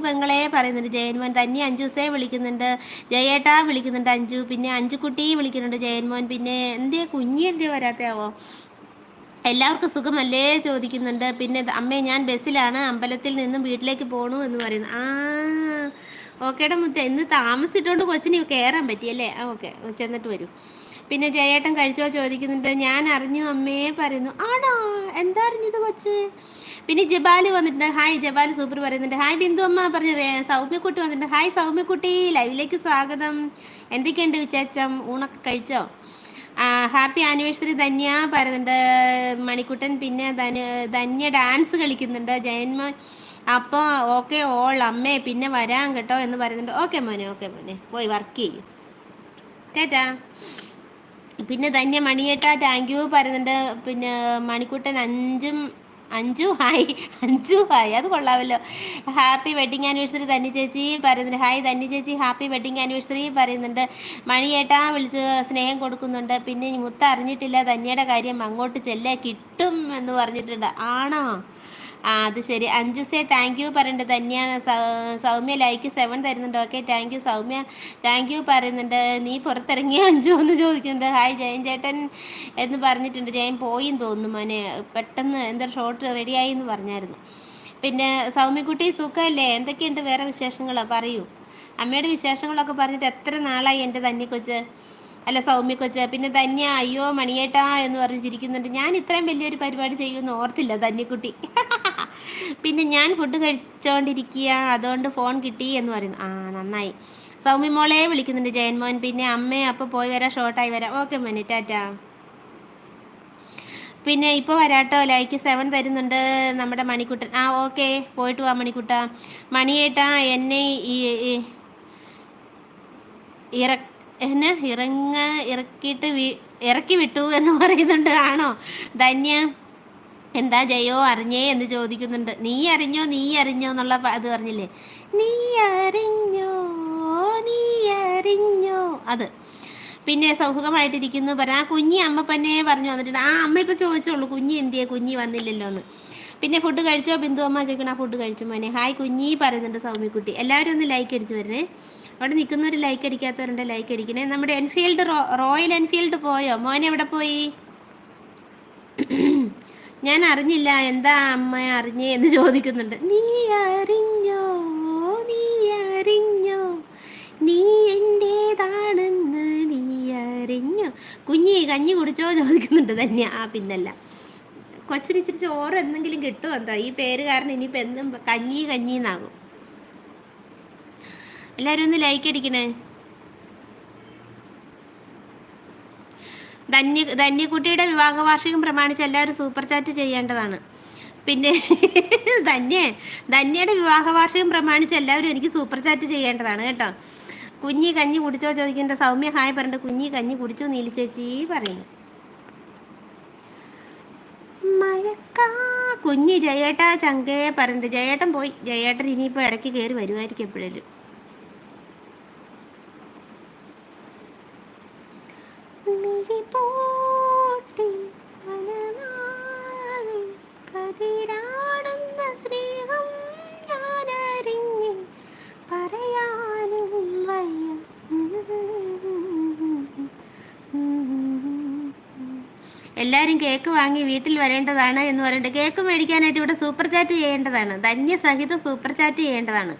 പെങ്ങളെ പറയുന്നുണ്ട്. ജയൻമോൻ തന്നെ അഞ്ജുസേ വിളിക്കുന്നുണ്ട്. ജയേട്ടാ വിളിക്കുന്നുണ്ട് അഞ്ജു. പിന്നെ അഞ്ചുക്കുട്ടി വിളിക്കുന്നുണ്ട് ജയൻമോൻ. പിന്നെ എന്തേ കുഞ്ഞി എന്തേ വരാത്തയാവോ? എല്ലാവർക്കും സുഖമല്ലേ ചോദിക്കുന്നുണ്ട്. പിന്നെ അമ്മേ ഞാൻ ബസ്സിലാണ്. അമ്പലത്തിൽ നിന്നും വീട്ടിലേക്ക് പോണു എന്ന് പറയുന്നു. ആ ഓക്കേടെ മുത്ത. ഇന്ന് താമസിച്ചിട്ടുകൊണ്ട് കൊച്ചിന് കയറാൻ പറ്റിയല്ലേ? ആ ഓക്കെ. ചെന്നിട്ട് വരും. പിന്നെ ജയേട്ടൻ കഴിച്ചോ ചോദിക്കുന്നുണ്ട്. ഞാൻ അറിഞ്ഞു അമ്മയെ പറയുന്നു. ആണോ? എന്താ അറിഞ്ഞത് കൊച്ച്? പിന്നെ ജബാൽ വന്നിട്ടുണ്ട്. ഹായ് ജബാൽ സൂപ്പർ പറയുന്നുണ്ട്. ഹായ് ബിന്ദു അമ്മ പറഞ്ഞു സൗമ്യക്കുട്ടി വന്നിട്ടുണ്ട്. ഹായ് സൗമ്യക്കുട്ടി ലൈവിലേക്ക് സ്വാഗതം. എന്തൊക്കെയുണ്ട് വിശേഷം? ഊണൊക്കെ കഴിച്ചോ? ഹാപ്പി ആനിവേഴ്സറി ധന്യ പറയുന്നുണ്ട്. മണിക്കുട്ടൻ പിന്നെ ധന്യ ഡാൻസ് കളിക്കുന്നുണ്ട്. ജയന്മോൻ അപ്പോൾ ഓക്കെ ഓൾ അമ്മേ പിന്നെ വരാം കേട്ടോ എന്ന് പറയുന്നുണ്ട്. ഓക്കെ മോനെ ഓക്കെ മോനെ. പോയി വർക്ക് ചെയ്യും. കേട്ടാ പിന്നെ ധന്യ മണിയേട്ടാ താങ്ക് യു പറയുന്നുണ്ട്. പിന്നെ മണിക്കുട്ടൻ അഞ്ചും അഞ്ചു ഹായ് അഞ്ചു ഹായ് അത് കൊള്ളാമല്ലോ. ഹാപ്പി വെഡിങ് ആനിവേഴ്സറി തന്നി ചേച്ചി പറയുന്നുണ്ട്. ഹായ് തന്നി ചേച്ചി ഹാപ്പി വെഡിങ് ആനിവേഴ്സറി പറയുന്നുണ്ട്. മണിയേട്ടാ വിളിച്ച് സ്നേഹം കൊടുക്കുന്നുണ്ട്. പിന്നെ മുത്ത അറിഞ്ഞിട്ടില്ല തന്നിയുടെ കാര്യം അങ്ങോട്ട് ചെല്ലേ കിട്ടും എന്ന് പറഞ്ഞിട്ടുണ്ട്. ആണോ? ആ അത് ശരി. അഞ്ജുസേ താങ്ക് യു പറയുന്നുണ്ട് ധന്യ സൗമ്യ ലൈക്ക് സെവൻ തരുന്നുണ്ട്. Okay thank you Soumya. Thank you പറയുന്നുണ്ട്. നീ പുറത്തിറങ്ങിയ അഞ്ചു എന്ന് ചോദിക്കുന്നുണ്ട്. ഹായ് ജയൻ ചേട്ടൻ എന്ന് പറഞ്ഞിട്ടുണ്ട്. ജയൻ പോയിന്ന് തോന്നുന്നു മോനെ. പെട്ടെന്ന് എന്താ ഷോർട്ട് റെഡിയായി എന്ന് പറഞ്ഞായിരുന്നു. പിന്നെ സൗമ്യക്കുട്ടി സുഖമല്ലേ എന്തൊക്കെയുണ്ട് വേറെ വിശേഷങ്ങൾ? പറയൂ. അമ്മയുടെ വിശേഷങ്ങളൊക്കെ പറഞ്ഞിട്ട് എത്ര നാളായി എന്റെ ധന്യക്കൊച്ച് അല്ല സൗമ്യ കൊച്ച്. പിന്നെ ധന്യ അയ്യോ മണിയേട്ടാ എന്ന് പറഞ്ഞിരിക്കുന്നുണ്ട് ഞാൻ ഇത്രയും വലിയൊരു പരിപാടി ചെയ്യുമെന്ന് ഓർത്തില്ല ധന്യക്കുട്ടി. പിന്നെ ഞാൻ ഫുഡ് കഴിച്ചോണ്ടിരിക്കുക അതുകൊണ്ട് ഫോൺ കിട്ടി എന്ന് പറയുന്നു. ആ നന്നായി. സൗമ്യ മോളെ വിളിക്കുന്നുണ്ട് ജയൻമോഹൻ പിന്നെ അമ്മ അപ്പോൾ പോയി വരാം ഷോർട്ടായി വരാം. ഓക്കെ മോനെ ടാറ്റാ. പിന്നെ ഇപ്പോൾ വരാട്ടോ ലൈക്ക് സെവൻ തരുന്നുണ്ട് നമ്മുടെ മണിക്കുട്ടൻ. ആ ഓക്കെ പോയിട്ട് പോവാ മണിക്കുട്ട. മണിയേട്ടാ എന്നെ ഇറ എന്നെ ഇറങ്ങ ഇറക്കിയിട്ട് ഇറക്കി വിട്ടു എന്ന് പറയുന്നുണ്ട്. ആണോ? ധന്യ എന്താ ജയോ അറിഞ്ഞേ എന്ന് ചോദിക്കുന്നുണ്ട്. നീ അറിഞ്ഞോ നീ അറിഞ്ഞോ എന്നുള്ള അത് പറഞ്ഞില്ലേ? നീ അറിഞ്ഞോ നീ അറിഞ്ഞോ? അത്. പിന്നെ സൗഹൃദമായിട്ടിരിക്കുന്നു. പറ ആ കുഞ്ഞി പന്നെ പറഞ്ഞു വന്നിട്ടുണ്ട്. ആ അമ്മ ഇപ്പൊ ചോദിച്ചോളൂ കുഞ്ഞി എന്തിയെ? കുഞ്ഞി വന്നില്ലല്ലോ എന്ന് പിന്നെ ഫുഡ് കഴിച്ചോ? ബിന്ദു അമ്മ ചോദിക്കണം ആ ഫുഡ് കഴിച്ചു മോനെ. ഹായ് കുഞ്ഞി പറയുന്നുണ്ട് സൗമ്യക്കുട്ടി. എല്ലാവരും ഒന്ന് ലൈക്ക് അടിച്ചു വരണേ. അവിടെ നിൽക്കുന്നവർ ലൈക്ക് അടിക്കാത്തവരുണ്ട് ലൈക്ക് അടിക്കണേ. നമ്മുടെ എൻഫീൽഡ് റോയൽ എൻഫീൽഡ് പോയോ? മോനെ എവിടെ പോയി? ഞാൻ അറിഞ്ഞില്ല എന്താ അമ്മ അറിഞ്ഞേ എന്ന് ചോദിക്കുന്നുണ്ട്. നീ അറിഞ്ഞോ? നീ അറിഞ്ഞോ? നീ എന്റേതാണെന്ന് നീ അറിഞ്ഞോ? കുഞ്ഞി കഞ്ഞി കുടിച്ചോ? ചോദിക്കുന്നുണ്ട് തന്നെ ആ പിന്നല്ല. കൊച്ചിനിച്ചിരി ചോറ് എന്തെങ്കിലും കിട്ടുമോ എന്താ? ഈ പേര് കാരണം ഇനിയിപ്പോൾ എന്തും കഞ്ഞി കഞ്ഞി എന്നാകും എല്ലാവരും ഒന്ന് ലൈക്ക് അടിക്കണേ. ധന്യ ധന്യക്കുട്ടിയുടെ വിവാഹ വാർഷികം പ്രമാണിച്ച് എല്ലാവരും സൂപ്പർ ചാറ്റ് ചെയ്യേണ്ടതാണ്. പിന്നെ ധന്യ ധന്യയുടെ വിവാഹ വാർഷികം പ്രമാണിച്ച് എല്ലാവരും എനിക്ക് സൂപ്പർ ചാറ്റ് ചെയ്യേണ്ടതാണ് കേട്ടോ. കുഞ്ഞി കഞ്ഞി കുടിച്ചോ ചോദിക്കേണ്ട സൗമ്യ ഹായ് പറഞ്ഞിട്ട് കുഞ്ഞി കഞ്ഞി കുടിച്ചോ നീലി ചേച്ചി പറയുന്നു മഴക്കാ കുഞ്ഞി ജയേട്ട ചങ്കേ പറഞ്ഞിട്ട് ജയേട്ടൻ പോയി. ജയേട്ടൻ ഇനിയിപ്പോൾ ഇടയ്ക്ക് കയറി വരുമായിരിക്കും എപ്പോഴേലും. എല്ലാവരും കേക്ക് വാങ്ങി വീട്ടിൽ വരേണ്ടതാണ് എന്ന് പറഞ്ഞിട്ട് കേക്ക് മേടിക്കാനായിട്ട് ഇവിടെ സൂപ്പർ ചാറ്റ് ചെയ്യേണ്ടതാണ്. ധന്യ സഹിത സൂപ്പർ ചാറ്റ് ചെയ്യേണ്ടതാണ്.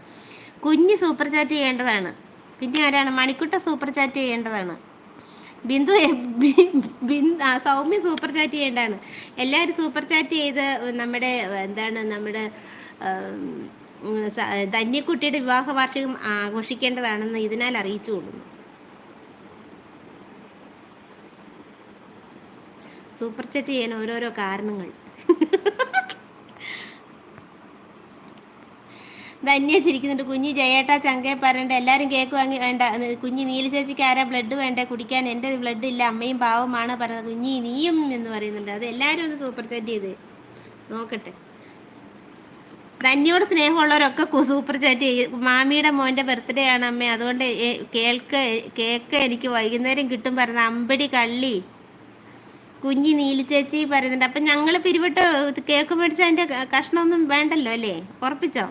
കുഞ്ഞ് സൂപ്പർ ചാറ്റ് ചെയ്യേണ്ടതാണ്. പിന്നെ ആരാണ്? മണിക്കുട്ട സൂപ്പർ ചാറ്റ് ചെയ്യേണ്ടതാണ്. ബിന്ദു ബിന്ദു സൗമ്യ സൂപ്പർ ചാറ്റ് ചെയ്യേണ്ടതാണ്. എല്ലാവരും സൂപ്പർ ചാറ്റ് ചെയ്ത് നമ്മുടെ എന്താണ് നമ്മുടെ ധന്യക്കുട്ടിയുടെ വിവാഹ വാർഷികം ആഘോഷിക്കേണ്ടതാണെന്ന് ഇതിനാൽ അറിയിച്ചു കൊടുക്കുന്നു സൂപ്പർ ചാറ്റ് ചെയ്യാൻ ഓരോരോ കാരണങ്ങൾ. ധന്യ ചിരിക്കുന്നുണ്ട്. കുഞ്ഞി ജയേട്ട ചങ്കേ പറയണ്ട എല്ലാവരും കേക്ക് വാങ്ങി വേണ്ട കുഞ്ഞി നീല ചേച്ചിക്ക് ആരാ ബ്ലഡ് വേണ്ടേ? കുടിക്കാൻ എന്റെ ബ്ലഡ് ഇല്ല അമ്മയും പാവമാണ് പറയുന്നത് കുഞ്ഞി നീയും എന്ന് പറയുന്നുണ്ട്. അത് എല്ലാവരും ഒന്ന് സൂപ്പർ ചാറ്റ് ചെയ്ത് നോക്കട്ടെ. ധന്യോട് സ്നേഹമുള്ളവരൊക്കെ സൂപ്പർ ചാറ്റ് ചെയ്യും. മാമിയുടെ മോന്റെ ബർത്ത്ഡേ ആണ് അമ്മ. അതുകൊണ്ട് കേൾക്ക് കേക്ക് എനിക്ക് വൈകുന്നേരം കിട്ടും പറഞ്ഞ അമ്പടി കള്ളി. കുഞ്ഞി നീലി ചേച്ചി പറയുന്നുണ്ട്. അപ്പം ഞങ്ങൾ പിരിവിട്ട് കേക്ക് മേടിച്ച അതിന്റെ കഷ്ണമൊന്നും വേണ്ടല്ലോ അല്ലേ? ഉറപ്പിച്ചോ?